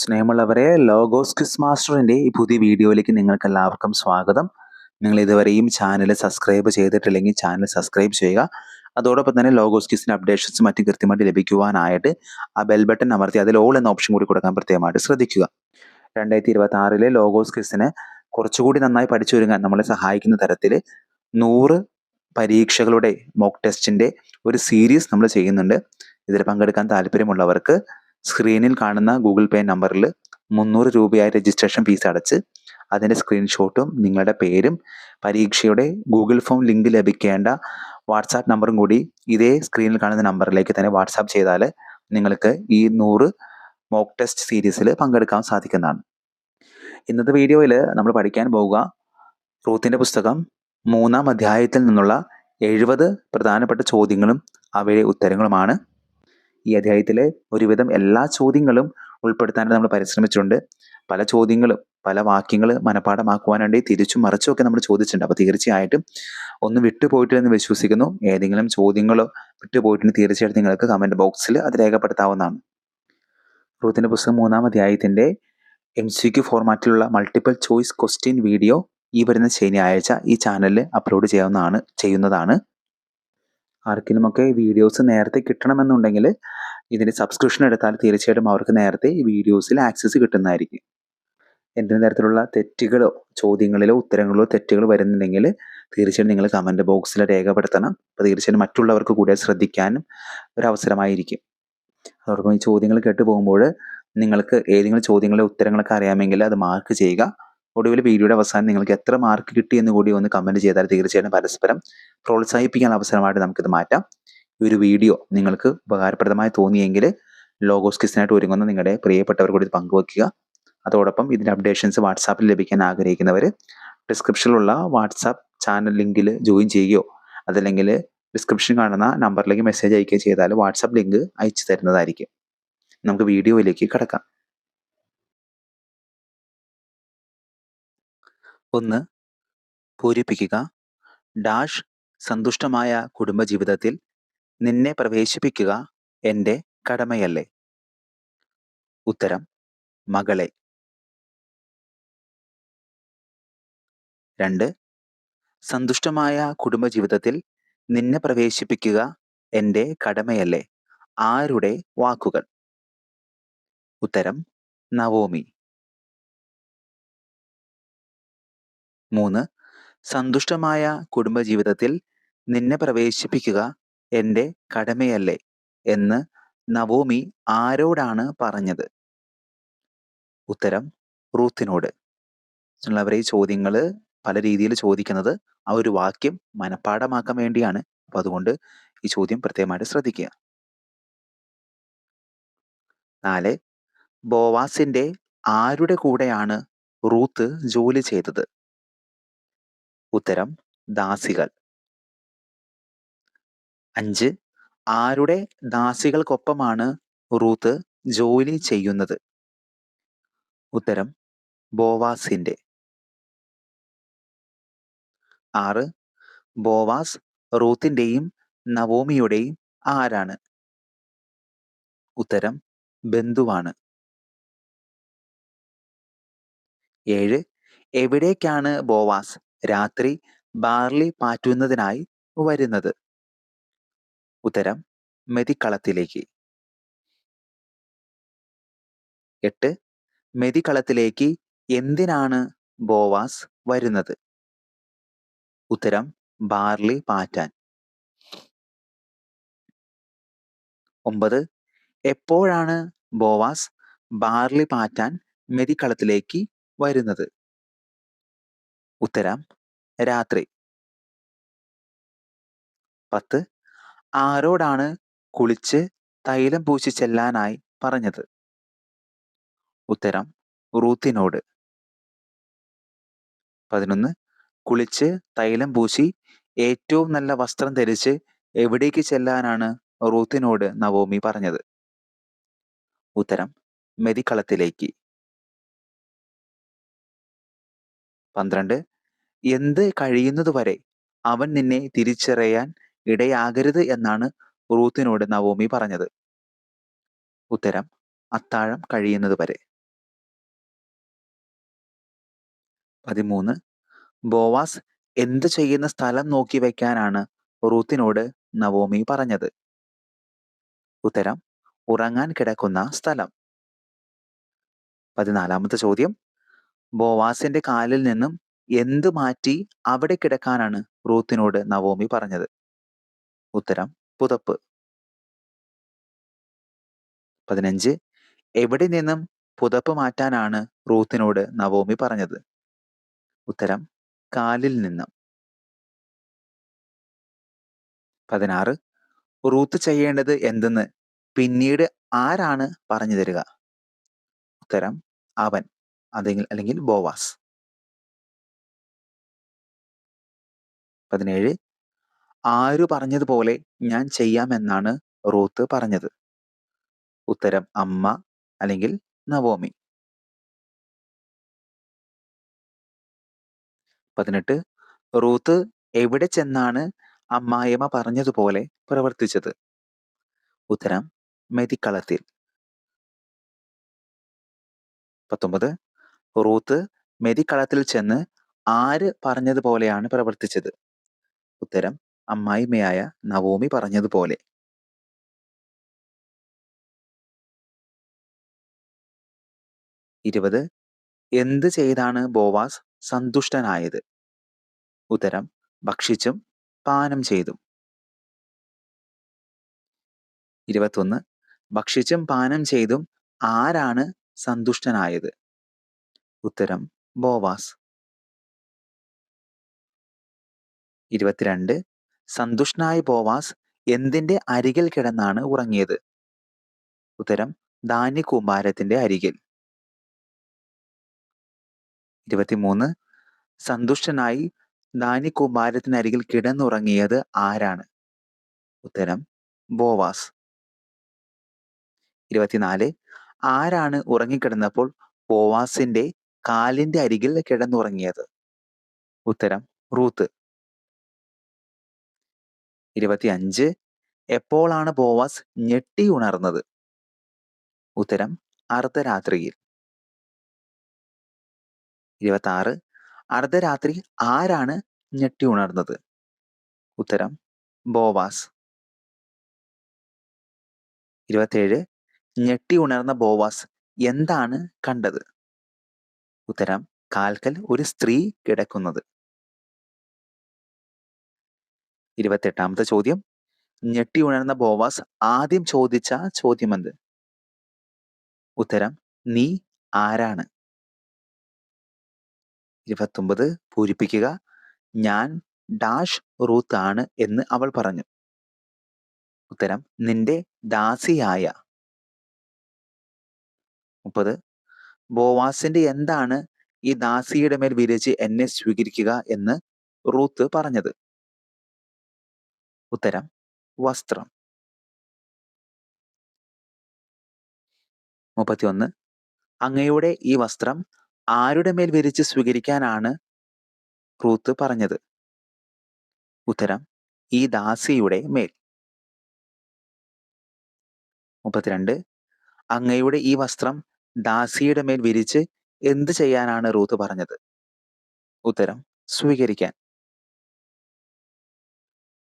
സ്നേഹമുള്ളവരെ logos quiz മാസ്റ്ററിന്റെ ഈ പുതിയ വീഡിയോയിലേക്ക് നിങ്ങൾക്ക് എല്ലാവർക്കും സ്വാഗതം. നിങ്ങൾ ഇതുവരെയും ചാനൽ സബ്സ്ക്രൈബ് ചെയ്തിട്ടില്ലെങ്കിൽ ചാനൽ സബ്സ്ക്രൈബ് ചെയ്യുക. അതോടൊപ്പം തന്നെ ലോഗോസ് ക്വിസിന്റെ അപ്ഡേഷൻസ് മറ്റും കൃത്യമായിട്ട് ലഭിക്കുവാനായിട്ട് ആ ബെൽ ബട്ടൺ അമർത്തി അതിൽ ഓൾ എന്ന ഓപ്ഷൻ കൂടി കൊടുക്കാൻ പ്രത്യേകമായിട്ട് ശ്രദ്ധിക്കുക. രണ്ടായിരത്തി ഇരുപത്തി ആറിലെ ലോഗോസ് ക്വിസിന് കുറച്ചുകൂടി നന്നായി പഠിച്ചു ഒരുങ്ങാൻ നമ്മളെ സഹായിക്കുന്ന തരത്തിൽ നൂറ് പരീക്ഷകളുടെ മോക്ക് ടെസ്റ്റിന്റെ ഒരു സീരീസ് നമ്മൾ ചെയ്യുന്നുണ്ട്. ഇതിൽ പങ്കെടുക്കാൻ താല്പര്യമുള്ളവർക്ക് സ്ക്രീനിൽ കാണുന്ന ഗൂഗിൾ പേ നമ്പറിൽ മുന്നൂറ് രൂപയായി രജിസ്ട്രേഷൻ ഫീസ് അടച്ച് അതിന്റെ സ്ക്രീൻഷോട്ടും നിങ്ങളുടെ പേരും പരീക്ഷയുടെ ഗൂഗിൾ ഫോം ലിങ്ക് ലഭിക്കേണ്ട വാട്സാപ്പ് നമ്പറും കൂടി ഇതേ സ്ക്രീനിൽ കാണുന്ന നമ്പറിലേക്ക് തന്നെ വാട്സാപ്പ് ചെയ്താൽ നിങ്ങൾക്ക് ഈ നൂറ് മോക്ക് ടെസ്റ്റ് സീരീസിൽ പങ്കെടുക്കാൻ സാധിക്കുന്നതാണ്. ഇന്നത്തെ വീഡിയോയിൽ നമ്മൾ പഠിക്കാൻ പോവുക. റൂത്തിന്റെ പുസ്തകം മൂന്നാം അധ്യായത്തിൽ നിന്നുള്ള എഴുപത് പ്രധാനപ്പെട്ട ചോദ്യങ്ങളും അവയുടെ ഉത്തരങ്ങളുമാണ്. ഈ അധ്യായത്തിലെ ഒരുവിധം എല്ലാ ചോദ്യങ്ങളും ഉൾപ്പെടുത്താനായിട്ട് നമ്മൾ പരിശ്രമിച്ചിട്ടുണ്ട്. പല ചോദ്യങ്ങളും പല വാക്യങ്ങൾ മനഃപ്പാഠമാക്കുവാൻ വേണ്ടി തിരിച്ചും മറിച്ചും ഒക്കെ നമ്മൾ ചോദിച്ചിട്ടുണ്ട്. അപ്പോൾ തീർച്ചയായിട്ടും ഒന്ന് വിട്ടുപോയിട്ടില്ലെന്ന് വിശ്വസിക്കുന്നു. ഏതെങ്കിലും ചോദ്യങ്ങളോ വിട്ടുപോയിട്ടുണ്ട് തീർച്ചയായിട്ടും നിങ്ങൾക്ക് കമന്റ് ബോക്സിൽ അത് രേഖപ്പെടുത്താവുന്നതാണ്. റൂത്തിന്റെ പുസ്തകം മൂന്നാം അധ്യായത്തിന്റെ എം സി ക്യു ഫോർമാറ്റിലുള്ള മൾട്ടിപ്പിൾ ചോയ്സ് ക്വസ്റ്റ്യൻ വീഡിയോ ഈ വരുന്ന ശനിയാഴ്ച ഈ ചാനലിൽ അപ്ലോഡ് ചെയ്യാവുന്നതാണ് ചെയ്യുന്നതാണ്. ആർക്കെങ്കിലുമൊക്കെ വീഡിയോസ് നേരത്തെ കിട്ടണമെന്നുണ്ടെങ്കിൽ ഇതിന്റെ സബ്സ്ക്രിപ്ഷൻ എടുത്താൽ തീർച്ചയായിട്ടും അവർക്ക് നേരത്തെ ഈ വീഡിയോസിൽ ആക്സസ് കിട്ടുന്നതായിരിക്കും. എന്തെങ്കിലും തരത്തിലുള്ള തെറ്റുകളോ ചോദ്യങ്ങളിലോ ഉത്തരങ്ങളോ തെറ്റുകൾ വരുന്നുണ്ടെങ്കിൽ തീർച്ചയായും നിങ്ങൾ കമന്റ് ബോക്സിൽ രേഖപ്പെടുത്തണം. അപ്പോൾ തീർച്ചയായും മറ്റുള്ളവർക്ക് കൂടെ ശ്രദ്ധിക്കാനും ഒരു അവസരമായിരിക്കും. അതോടൊപ്പം ഈ ചോദ്യങ്ങൾ കേട്ട് പോകുമ്പോൾ നിങ്ങൾക്ക് ഏതെങ്കിലും ചോദ്യങ്ങളുടെ ഉത്തരങ്ങളൊക്കെ അറിയാമെങ്കിൽ അത് മാർക്ക് ചെയ്യുക. ഒടുവിൽ വീഡിയോയുടെ അവസാനം നിങ്ങൾക്ക് എത്ര മാർക്ക് കിട്ടി എന്ന് കൂടി ഒന്ന് കമന്റ് ചെയ്താൽ തീർച്ചയായിട്ടും പരസ്പരം പ്രോത്സാഹിപ്പിക്കാൻ അവസരമായിട്ട് നമുക്കിത് മാറ്റാം. ഈ ഒരു വീഡിയോ നിങ്ങൾക്ക് ഉപകാരപ്രദമായി തോന്നിയെങ്കിൽ ലോഗോസ് കിസിനായിട്ട് ഒരുങ്ങുന്ന നിങ്ങളുടെ പ്രിയപ്പെട്ടവർ കൂടി ഇത് പങ്കുവയ്ക്കുക അതോടൊപ്പം ഇതിന്റെ അപ്ഡേഷൻസ് വാട്സാപ്പിൽ ലഭിക്കാൻ ആഗ്രഹിക്കുന്നവർ ഡിസ്ക്രിപ്ഷനിലുള്ള വാട്സാപ്പ് ചാനൽ ലിങ്കിൽ ജോയിൻ ചെയ്യുകയോ അതല്ലെങ്കിൽ ഡിസ്ക്രിപ്ഷൻ കാണുന്ന നമ്പറിലേക്ക് മെസ്സേജ് അയക്കുകയോ ചെയ്താൽ വാട്സാപ്പ് ലിങ്ക് അയച്ചു തരുന്നതായിരിക്കും. നമുക്ക് വീഡിയോയിലേക്ക് കിടക്കാം. ഒന്ന് പൂരിപ്പിക്കുക. ഡാഷ് സന്തുഷ്ടമായ കുടുംബജീവിതത്തിൽ നിന്നെ പ്രവേശിപ്പിക്കുക എന്റെ കടമയല്ലേ? ഉത്തരം മകളെ. രണ്ട് സന്തുഷ്ടമായ കുടുംബജീവിതത്തിൽ നിന്നെ പ്രവേശിപ്പിക്കുക എന്റെ കടമയല്ലേ? ആരുടെ വാക്കുകൾ? ഉത്തരം നവോമി. മൂന്ന്. സന്തുഷ്ടമായ കുടുംബജീവിതത്തിൽ നിന്നെ പ്രവേശിപ്പിക്കുക എന്റെ കടമയല്ലേ എന്ന് നവോമി ആരോടാണ് പറഞ്ഞത്? ഉത്തരം റൂത്തിനോട്. ഉള്ളവരെ ഈ ചോദ്യങ്ങൾ പല രീതിയിൽ ചോദിക്കുന്നത് ആ ഒരു വാക്യം മനഃപ്പാഠമാക്കാൻ വേണ്ടിയാണ്. അപ്പം അതുകൊണ്ട് ഈ ചോദ്യം പ്രത്യേകമായിട്ട് ശ്രദ്ധിക്കുക. നാല്. ബോവാസിന്റെ ആരുടെ കൂടെയാണ് റൂത്ത് ജോലി ചെയ്തത്? ഉത്തരം ദാസികൾ. അഞ്ച്. ആരുടെ ദാസികൾക്കൊപ്പമാണ് റൂത്ത് ജോലി ചെയ്യുന്നത്? ഉത്തരം ബോവാസിന്റെ ആറ്. ബോവാസ് റൂത്തിന്റെയും നവോമിയുടെയും ആരാണ്? ഉത്തരം ബന്ധുവാണ്. ഏഴ്. എവിടേക്കാണ് ബോവാസ്? രാത്രി ബാർലി പാറ്റുന്നതിനായി വരുന്നത്. ഉത്തരം മെതിക്കളത്തിലേക്ക്. എട്ട് മെതിക്കളത്തിലേക്ക് എന്തിനാണ് ബോവാസ് വരുന്നത്? ഉത്തരം ബാർലി പാറ്റാൻ. ഒമ്പത് എപ്പോഴാണ് ബോവാസ് ബാർലി പാറ്റാൻ മെതിക്കളത്തിലേക്ക് വരുന്നത്? ഉത്തരം രാത്രി. പത്ത്. ആരോടാണ് കുളിച്ച് തൈലം പൂശി ചെല്ലാനായി പറഞ്ഞത്? ഉത്തരം റൂത്തിനോട്. പതിനൊന്ന്. കുളിച്ച് തൈലം പൂശി ഏറ്റവും നല്ല വസ്ത്രം ധരിച്ച് എവിടേക്ക് ചെല്ലാനാണ് റൂത്തിനോട് നവോമി പറഞ്ഞത്? ഉത്തരം മെതിക്കളത്തിലേക്ക്. പന്ത്രണ്ട്. എന്ത് കഴിയുന്നതുവരെ അവൻ നിന്നെ തിരിച്ചറിയാൻ ഇടയാകരുത് എന്നാണ് റൂത്തിനോട് നവോമി പറഞ്ഞത്. ഉത്തരം അത്താഴം കഴിയുന്നതുവരെ പതിമൂന്ന് ബോവാസ് എന്ത് ചെയ്യുന്ന സ്ഥലം നോക്കി വയ്ക്കാനാണ് റൂത്തിനോട് നവോമി പറഞ്ഞത്. ഉത്തരം ഉറങ്ങാൻ കിടക്കുന്ന സ്ഥലം. പതിനാലാമത്തെ ചോദ്യം ബോവാസിന്റെ കാലിൽ നിന്നും എന്ത് മാറ്റി അവിടെ കിടക്കാനാണ് റൂത്തിനോട് നവോമി പറഞ്ഞത്? ഉത്തരം പുതപ്പ്. പതിനഞ്ച് എവിടെ നിന്നും പുതപ്പ് മാറ്റാനാണ് റൂത്തിനോട് നവോമി പറഞ്ഞത്? ഉത്തരം കാലിൽ നിന്നും. പതിനാറ് റൂത്ത് ചെയ്യേണ്ടത് എന്തെന്ന് പിന്നീട് ആരാണ് പറഞ്ഞു തരിക? ഉത്തരം അവൻ അതെങ്കിൽ അല്ലെങ്കിൽ ബോവാസ്. പതിനേഴ്. ആരു പറഞ്ഞതുപോലെ ഞാൻ ചെയ്യാമെന്നാണ് റൂത്ത് പറഞ്ഞത്. ഉത്തരം അമ്മ അല്ലെങ്കിൽ നവോമി. പതിനെട്ട്. റൂത്ത് എവിടെ ചെന്നാണ് അമ്മായിമ്മ പറഞ്ഞതുപോലെ പ്രവർത്തിച്ചത്? ഉത്തരം മെതിക്കളത്തിൽ. പത്തൊമ്പത്. റൂത്ത് മെതിക്കളത്തിൽ ചെന്ന് ആര് പറഞ്ഞതുപോലെയാണ് പ്രവർത്തിച്ചത്? ഉത്തരം അമ്മായിമ്മയായ നവോമി പറഞ്ഞതുപോലെ. ഇരുപത് എന്ത് ചെയ്താണ് ബോവാസ് സന്തുഷ്ടനായത്? ഉത്തരം ഭക്ഷിച്ചും പാനം ചെയ്തും. ഇരുപത്തൊന്ന് ഭക്ഷിച്ചും പാനം ചെയ്തും ആരാണ് സന്തുഷ്ടനായത്? ഉത്തരം ബോവാസ്. ഇരുപത്തിരണ്ട്. സന്തുഷ്ടനായ ബോവാസ് എന്തിന്റെ അരികിൽ കിടന്നാണ് ഉറങ്ങിയത്? ഉത്തരം ധാന്യകൂമ്പാരത്തിന്റെ അരികിൽ. ഇരുപത്തിമൂന്ന്. സന്തുഷ്ടനായി ധാന്യകൂമ്പാരത്തിനരികിൽ കിടന്നുറങ്ങിയത് ആരാണ്? ഉത്തരം ബോവാസ്. ഇരുപത്തിനാല്. ആരാണ് ഉറങ്ങിക്കിടന്നപ്പോൾ ബോവാസിന്റെ കാലിന്റെ അരികിൽ കിടന്നുറങ്ങിയത്? ഉത്തരം റൂത്ത്. ഇരുപത്തിയഞ്ച് എപ്പോഴാണ് ബോവാസ് ഞെട്ടി ഉണർന്നത്? ഉത്തരം അർദ്ധരാത്രിയിൽ. ഇരുപത്തി അർദ്ധരാത്രി ആരാണ് ഞെട്ടി ഉണർന്നത്? ഉത്തരം ബോവാസ്. ഇരുപത്തേഴ് ഞെട്ടി ഉണർന്ന ബോവാസ് എന്താണ് കണ്ടത്? ഉത്തരം കാൽക്കൽ ഒരു സ്ത്രീ കിടക്കുന്നത്. ഇരുപത്തെട്ടാമത്തെ ചോദ്യം. ഞെട്ടി ഉണർന്ന ബോവാസ് ആദ്യം ചോദിച്ച ചോദ്യമെന്ത് ഉത്തരം നീ ആരാണ്? ഇരുപത്തൊമ്പത് പൂരിപ്പിക്കുക. ഞാൻ ഡാഷ് റൂത്ത് ആണ് എന്ന് അവൾ പറഞ്ഞു. ഉത്തരം നിന്റെ ദാസിയായ. മുപ്പത് ബോവാസിന്റെ എന്താണ് ഈ ദാസിയുടെ മേൽ വിരച്ച് എന്നെ സ്വീകരിക്കുക എന്ന് റൂത്ത് പറഞ്ഞത്? ഉത്തരം വസ്ത്രം. മുപ്പത്തിയൊന്ന്. അങ്ങയുടെ ഈ വസ്ത്രം ആരുടെ മേൽ വിരിച്ച് സ്വീകരിക്കാനാണ് റൂത്ത് പറഞ്ഞത്? ഉത്തരം ഈ ദാസിയുടെ മേൽ. മുപ്പത്തിരണ്ട്. അങ്ങയുടെ ഈ വസ്ത്രം ദാസിയുടെ മേൽ വിരിച്ച് എന്ത് ചെയ്യാനാണ് റൂത്ത് പറഞ്ഞത്? ഉത്തരം സ്വീകരിക്കാൻ.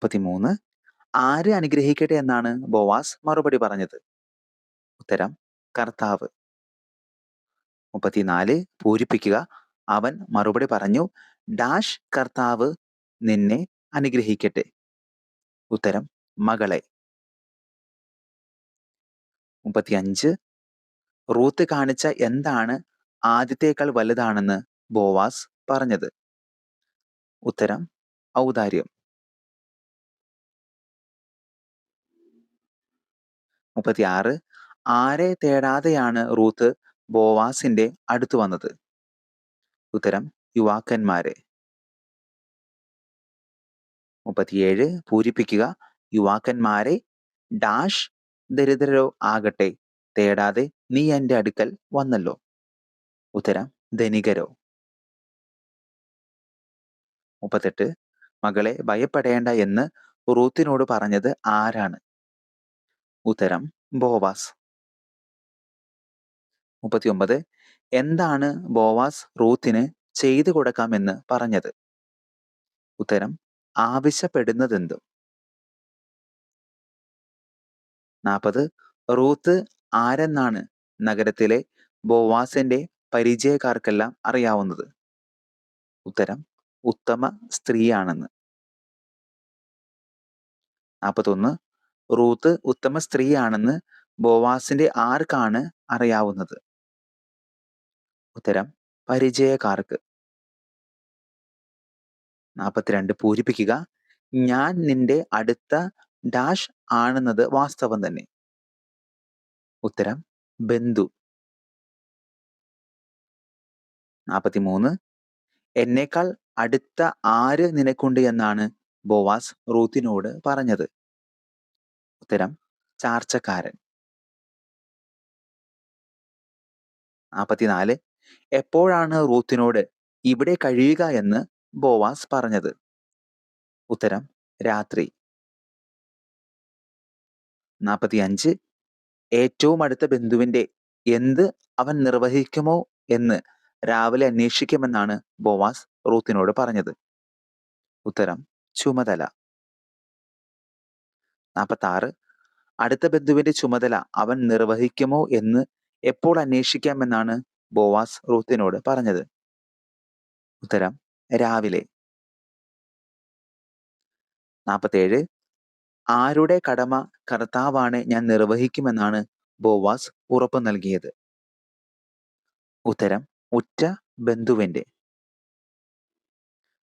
മുപ്പത്തിമൂന്ന്. ആര് അനുഗ്രഹിക്കട്ടെ എന്നാണ് ബോവാസ് മറുപടി പറഞ്ഞത്? ഉത്തരം കർത്താവ്. മുപ്പത്തിനാല് പൂരിപ്പിക്കുക. അവൻ മറുപടി പറഞ്ഞു ഡാഷ് കർത്താവ് നിന്നെ അനുഗ്രഹിക്കട്ടെ. ഉത്തരം മകളെ. മുപ്പത്തിയഞ്ച് റൂത്ത് കാണിച്ച എന്താണ് ആദ്യത്തേക്കാൾ വലുതാണെന്ന് ബോവാസ് പറഞ്ഞത്? ഉത്തരം ഔദാര്യം. മുപ്പത്തിയാറ്. ആരെ തേടാതെയാണ് റൂത്ത് ബോവാസിന്റെ അടുത്തു വന്നത്? ഉത്തരം യുവാക്കന്മാരെ. മുപ്പത്തിയേഴ് പൂരിപ്പിക്കുക. യുവാക്കന്മാരെ ഡാഷ് ദരിദ്രരോ ആകട്ടെ തേടാതെ നീ എന്റെ അടുക്കൽ വന്നല്ലോ. ഉത്തരം ധനികരോ. മുപ്പത്തെട്ട് മകളെ ഭയപ്പെടേണ്ട എന്ന് റൂത്തിനോട് പറഞ്ഞത് ആരാണ്? ഉത്തരം ബോവാസ്. മുപ്പത്തിയൊമ്പത്. എന്താണ് ബോവാസ് റൂത്തിന് ചെയ്തു കൊടുക്കാമെന്ന് പറഞ്ഞത്? ഉത്തരം ആവശ്യപ്പെടുന്നതെന്തും. നാൽപ്പത് റൂത്ത് ആരെന്നാണ് നഗരത്തിലെ ബോവാസിന്റെ പരിചയക്കാർക്കെല്ലാം അറിയാവുന്നത്? ഉത്തരം ഉത്തമ സ്ത്രീയാണെന്ന്. നാൽപ്പത്തൊന്ന് റൂത്ത് ഉത്തമ സ്ത്രീയാണെന്ന് ബോവാസിന്റെ ആർക്കാണ് അറിയാവുന്നത്? ഉത്തരം പരിചയക്കാർക്ക്. നാൽപ്പത്തിരണ്ട് പൂരിപ്പിക്കുക. ഞാൻ നിന്റെ അടുത്ത ഡാഷ് ആണെന്നത് വാസ്തവം തന്നെ. ഉത്തരം ബന്ധു. നാൽപ്പത്തിമൂന്ന് എന്നേക്കാൾ അടുത്ത ആര് നിനക്കുണ്ട് എന്നാണ് ബോവാസ് റൂത്തിനോട് പറഞ്ഞത്. ഉത്തരം ചാർച്ചക്കാരൻ. നാൽപ്പത്തിനാല് എപ്പോഴാണ് റൂത്തിനോട് ഇവിടെ കഴിയുക എന്ന് ബോവാസ് പറഞ്ഞത്? ഉത്തരം രാത്രി. നാൽപ്പത്തിയഞ്ച് ഏറ്റവും അടുത്ത ബന്ധുവിന്റെ എന്ത് അവൻ നിർവഹിക്കുമോ എന്ന് രാവിലെ അന്വേഷിക്കുമെന്നാണ് ബോവാസ് റൂത്തിനോട് പറഞ്ഞത്. ഉത്തരം ചുമതല. നാൽപ്പത്തി അടുത്ത ബന്ധുവിന്റെ ചുമതല അവൻ നിർവഹിക്കുമോ എന്ന് എപ്പോൾ അന്വേഷിക്കാമെന്നാണ് ബോവാസ് റൂത്തിനോട് പറഞ്ഞത്. ഉത്തരം രാവിലെ. നാൽപ്പത്തേഴ് ആരുടെ കടമ കർത്താവാണ് ഞാൻ നിർവഹിക്കുമെന്നാണ് ബോവാസ് ഉറപ്പ് നൽകിയത്. ഉത്തരം ഉറ്റ ബന്ധുവിന്റെ.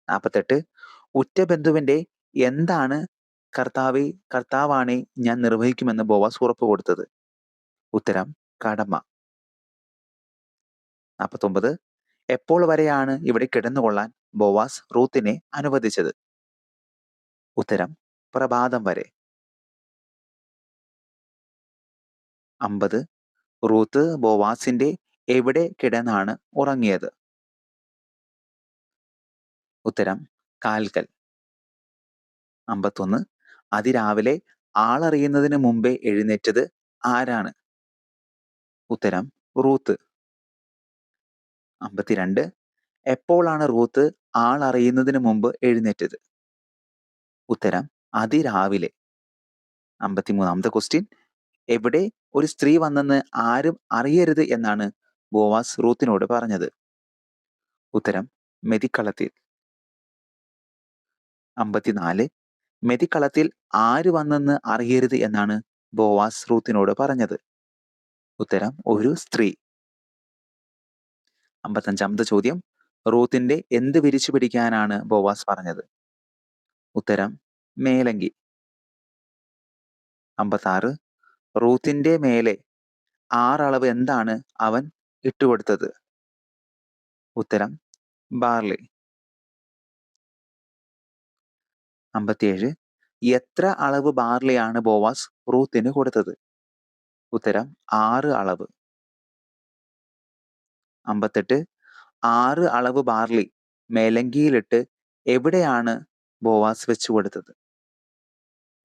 നാൽപ്പത്തെട്ട് ഉറ്റ ബന്ധുവിന്റെ എന്താണ് കർത്താവെ കർത്താവാണെ ഞാൻ നിർവഹിക്കുമെന്ന് ബോവാസ് ഉറപ്പ് കൊടുത്തത്. ഉത്തരം കടമ. നാൽപ്പത്തൊമ്പത് എപ്പോൾ വരെയാണ് ഇവിടെ കിടന്നുകൊള്ളാൻ ബോവാസ് റൂത്തിനെ അനുവദിച്ചത്? ഉത്തരം പ്രഭാതം വരെ. അമ്പത് റൂത്ത് ബോവാസിന്റെ എവിടെ കിടന്നാണ് ഉറങ്ങിയത്? ഉത്തരം കാൽക്കൽ. അമ്പത്തൊന്ന് അതിരാവിലെ ആളറിയുന്നതിന് മുമ്പേ എഴുന്നേറ്റത് ആരാണ്? ഉത്തരം റൂത്ത്. അമ്പത്തിരണ്ട്. എപ്പോഴാണ് റൂത്ത് ആളറിയുന്നതിന് മുമ്പ് എഴുന്നേറ്റത്? ഉത്തരം അതിരാവിലെ. അമ്പത്തിമൂന്നാമത്തെ ക്വസ്റ്റ്യൻ എവിടെ ഒരു സ്ത്രീ വന്നെന്ന് ആരും അറിയരുത് എന്നാണ് ബോവാസ് റൂത്തിനോട് പറഞ്ഞത്. ഉത്തരം മെതിക്കളത്തിൽ. അമ്പത്തിനാല്. മെതിക്കളത്തിൽ ആര് വന്നെന്ന് അറിയരുത് എന്നാണ് ബോവാസ് റൂത്തിനോട് പറഞ്ഞത്. ഉത്തരം ഒരു സ്ത്രീ. അമ്പത്തഞ്ചാമത്തെ ചോദ്യം റൂത്തിന്റെ എന്ത് വിരിച്ചു പിടിക്കാനാണ് ബോവാസ് പറഞ്ഞത്? ഉത്തരം മേലങ്കി. അമ്പത്താറ് റൂത്തിന്റെ മേലെ ആറളവ് എന്താണ് അവൻ ഇട്ടുകൊടുത്തത്? ഉത്തരം ബാർലി. അമ്പത്തിയേഴ്. എത്ര അളവ് ബാർലിയാണ് ബോവാസ് റൂത്തിന് കൊടുത്തത്? ഉത്തരം ആറ് അളവ്. അമ്പത്തെട്ട്. ആറ് അളവ് ബാർലി മേലങ്കിയിലിട്ട് എവിടെയാണ് ബോവാസ് വെച്ചു കൊടുത്തത്?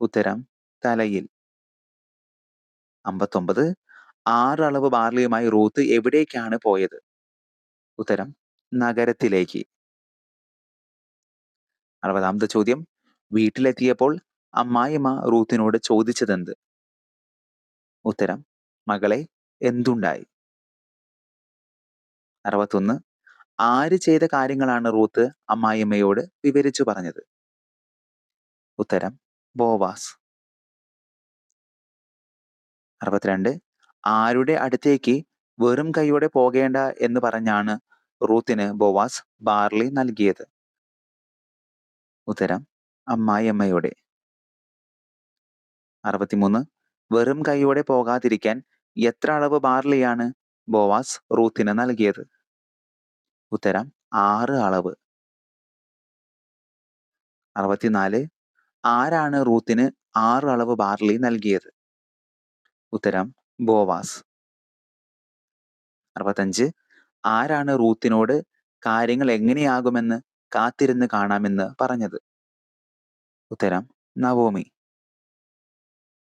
ഉത്തരം തലയിൽ. അമ്പത്തൊമ്പത്. ആറ് അളവ് ബാർലിയുമായി റൂത്ത് എവിടേക്കാണ് പോയത്? ഉത്തരം നഗരത്തിലേക്ക്. അറുപതാമത്തെ ചോദ്യം. വീട്ടിലെത്തിയപ്പോൾ അമ്മായിമ്മ റൂത്തിനോട് ചോദിച്ചതെന്ത്? ഉത്തരം മകളെ എന്തുണ്ടായി? അറുപത്തൊന്ന് ആര് ചെയ്ത കാര്യങ്ങളാണ്? റൂത്ത് അമ്മായിമ്മയോട് വിവരിച്ചു പറഞ്ഞത്. ഉത്തരം ബോവാസ്. അറുപത്തിരണ്ട് ആരുടെ അടുത്തേക്ക് വെറും കൈയോടെ പോകേണ്ട? എന്ന് പറഞ്ഞാണ് റൂത്തിന് ബോവാസ് ബാർലി നൽകിയത്. ഉത്തരം അമ്മായിയമ്മയുടെ. അറുപത്തിമൂന്ന്. വെറും കൈയോടെ പോകാതിരിക്കാൻ എത്ര അളവ് ബാർലിയാണ് ബോവാസ് റൂത്തിന് നൽകിയത്? ഉത്തരം ആറ് അളവ്. അറുപത്തിനാല്. ആരാണ് റൂത്തിന് ആറ് അളവ് ബാർലി നൽകിയത്? ഉത്തരം ബോവാസ്. അറുപത്തഞ്ച്. ആരാണ് റൂത്തിനോട് കാര്യങ്ങൾ എങ്ങനെയാകുമെന്ന് കാത്തിരുന്ന് കാണാമെന്ന് പറഞ്ഞത്? ഉത്തരം നവോമി.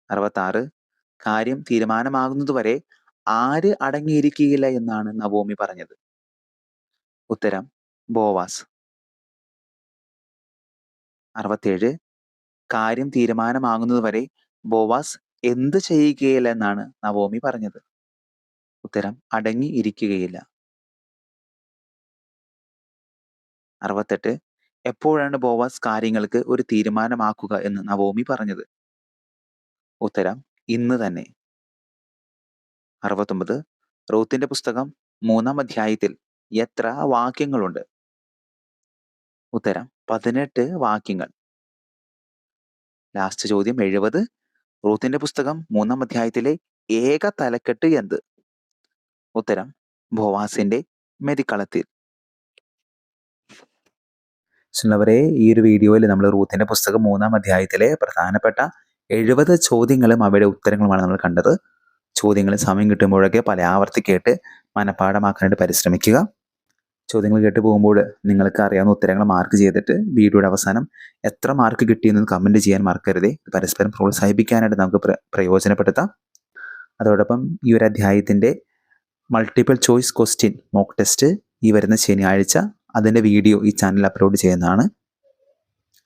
അറുപത്താറ്. കാര്യം തീരുമാനമാകുന്നതുവരെ ആര് അടങ്ങിയിരിക്കുകയില്ല എന്നാണ് നവോമി പറഞ്ഞത്. ഉത്തരം ബോവാസ്. അറുപത്തേഴ്. കാര്യം തീരുമാനമാകുന്നതുവരെ ബോവാസ് എന്ത് ചെയ്യുകയില്ല എന്നാണ് നവോമി പറഞ്ഞത്. ഉത്തരം അടങ്ങി ഇരിക്കുകയില്ല അറുപത്തെട്ട്. എപ്പോഴാണ് ബോവാസ് കാര്യങ്ങൾക്ക് ഒരു തീരുമാനമാക്കുക എന്ന് നവോമി പറഞ്ഞത്? ഉത്തരം ഇന്ന് തന്നെ. അറുപത്തൊമ്പത് റൂത്തിന്റെ പുസ്തകം മൂന്നാം അധ്യായത്തിൽ എത്ര വാക്യങ്ങളുണ്ട്? ഉത്തരം പതിനെട്ട് വാക്യങ്ങൾ. ലാസ്റ്റ് ചോദ്യം എഴുപത് റൂത്തിന്റെ പുസ്തകം മൂന്നാം അധ്യായത്തിലെ ഏക തലക്കെട്ട് എന്ത്? ഉത്തരം ബോവാസിന്റെ മെതിക്കളത്തിൽ. സുന്നവരെ ഈ ഒരു വീഡിയോയിൽ നമ്മൾ റൂത്തിന്റെ പുസ്തകം മൂന്നാം അധ്യായത്തിലെ പ്രധാനപ്പെട്ട എഴുപത് ചോദ്യങ്ങളും അവയുടെ ഉത്തരങ്ങളുമാണ് നമ്മൾ കണ്ടത്. ചോദ്യങ്ങൾ സമയം കിട്ടുമ്പോഴൊക്കെ പല ആവർത്തി കേട്ട് മനഃപ്പാഠമാക്കാനായിട്ട് പരിശ്രമിക്കുക. ചോദ്യങ്ങൾ കേട്ട് പോകുമ്പോൾ നിങ്ങൾക്ക് അറിയാവുന്ന ഉത്തരങ്ങൾ മാർക്ക് ചെയ്തിട്ട് വീഡിയോയുടെ അവസാനം എത്ര മാർക്ക് കിട്ടിയെന്ന് കമന്റ് ചെയ്യാൻ മറക്കരുതേ. പരസ്പരം പ്രോത്സാഹിപ്പിക്കാനായിട്ട് നമുക്ക് പ്ര പ്രയോജനപ്പെടുത്താം. അതോടൊപ്പം ഈ ഒരു അധ്യായത്തിന്റെ multiple choice question mock test ഈ വരുന്ന ശനിയാഴ്ച അതിന്റെ വീഡിയോ ഈ ചാനൽ അപ്ലോഡ് ചെയ്യുന്നതാണ്.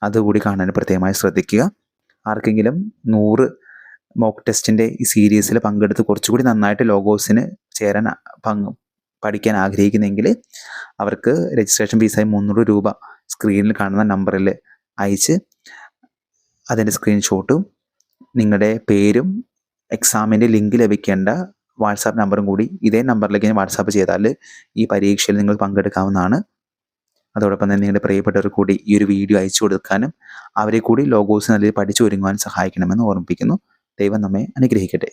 അതുകൂടി കാണാൻ പ്രത്യേകമായി ശ്രദ്ധിക്കുക. ആർക്കെങ്കിലും നൂറ് മോക്ക് ടെസ്റ്റിന്റെ ഈ സീരീസിൽ പങ്കെടുത്ത് കുറച്ചുകൂടി നന്നായിട്ട് ലോഗോസിന് ചേരാൻ പങ്ക് പഠിക്കാൻ ആഗ്രഹിക്കുന്നെങ്കിൽ അവർക്ക് രജിസ്ട്രേഷൻ ഫീസായി മുന്നൂറ് രൂപ സ്ക്രീനിൽ കാണുന്ന നമ്പറിൽ അയച്ച് അതിന്റെ സ്ക്രീൻഷോട്ടും നിങ്ങളുടെ പേരും എക്സാമിന്റെ ലിങ്ക് ലഭിക്കേണ്ട വാട്സാപ്പ് നമ്പറും കൂടി ഇതേ നമ്പറിലേക്ക് വാട്സാപ്പ് ചെയ്താൽ ഈ പരീക്ഷയിൽ നിങ്ങൾ പങ്കെടുക്കാവുന്നതാണ്. അതോടൊപ്പം തന്നെ നിങ്ങളുടെ പ്രിയപ്പെട്ടവർ കൂടി ഈ ഒരു വീഡിയോ അയച്ചു കൊടുക്കാനും അവരെ കൂടി ലോഗോസ് നല്ല പഠിച്ചു ഒരുങ്ങുവാൻ സഹായിക്കണമെന്ന് ഓർമ്മിപ്പിക്കുന്നു. ദൈവം നമ്മെ അനുഗ്രഹിക്കട്ടെ.